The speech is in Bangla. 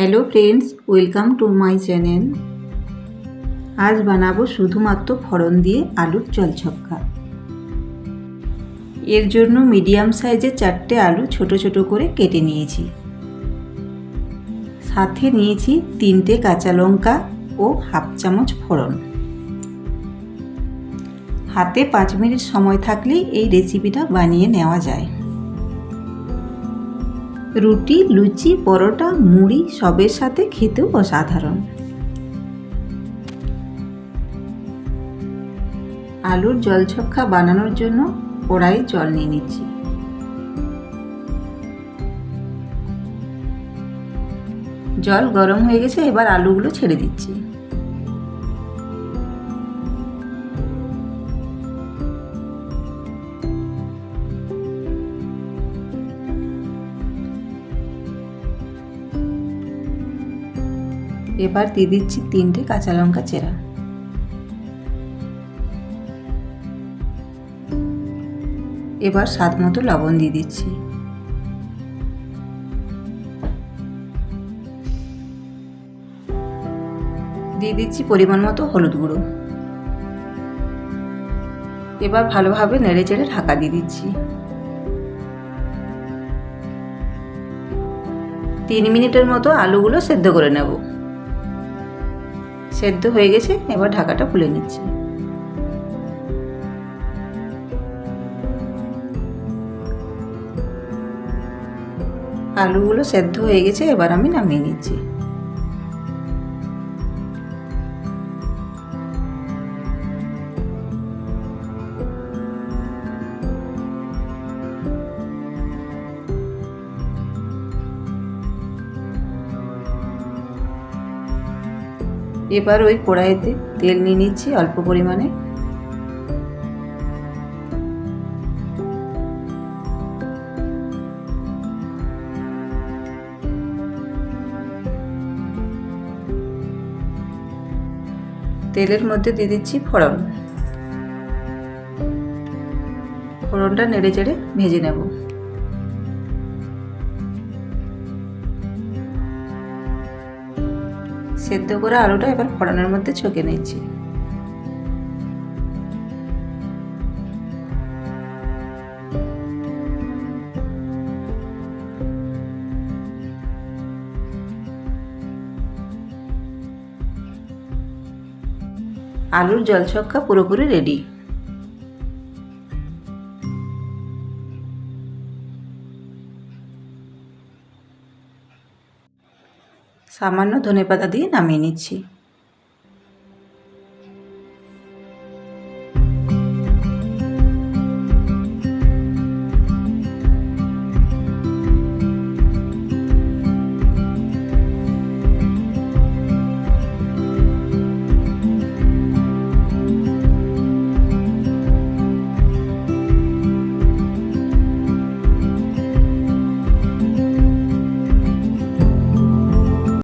Hello friends welcome to my channel আজ বানাবো শুধুমাত্র ফড়ন দিয়ে আলুর জলছক্কা এর জন্য মিডিয়াম সাইজের চারটে আলু ছোট ছোট করে কেটে নিয়েছি। সাথে নিয়েছি তিনটে কাঁচা লঙ্কা ও হাফ চামচ ফোড়ন। হাতে পাঁচ মিনিট সময় থাকলেই এই রেসিপিটা বানিয়ে নেওয়া যায়। রুটি, লুচি, পরোটা, মুড়ি সবের সাথে খেতেও অসাধারণ। আলুর জলছক্কা বানানোর জন্য কড়াই জল নিয়ে নিচ্ছি। জল গরম হয়ে গেছে, এবার আলুগুলো ছেড়ে দিচ্ছি। এবার দিয়ে দিচ্ছি তিনটে কাঁচা লঙ্কা চেরা। এবার স্বাদ মতো লবণ দিয়ে দিচ্ছি। দিয়ে দিচ্ছি পরিমাণ মতো হলুদ গুঁড়ো। এবার ভালোভাবে নেড়ে চেড়ে ঢাকা দিয়ে দিচ্ছি। তিন মিনিটের মতো আলুগুলো সেদ্ধ করে নেব। সেদ্ধ হয়ে গেছে, এবার ঢাকাটা খুলে নিচ্ছি। আলুগুলো সেদ্ধ হয়ে গেছে, এবার আমি নামিয়ে নিচ্ছি। এবার ওই কড়াইতে তেল নিয়ে নিচ্ছি অল্প পরিমাণে। তেলের মধ্যে দিয়ে দিচ্ছি ফোড়ন। ফোড়নটা নেড়ে চেড়ে ভেজে নেব। সেদ্ধ করে আলুটা এবার ফোড়নের মধ্যে ছকে নিচ্ছি। আলুর জল জলছক্কা পুরোপুরি রেডি সামান্য ধনেপাতা দিয়ে নামিয়ে নিচ্ছি।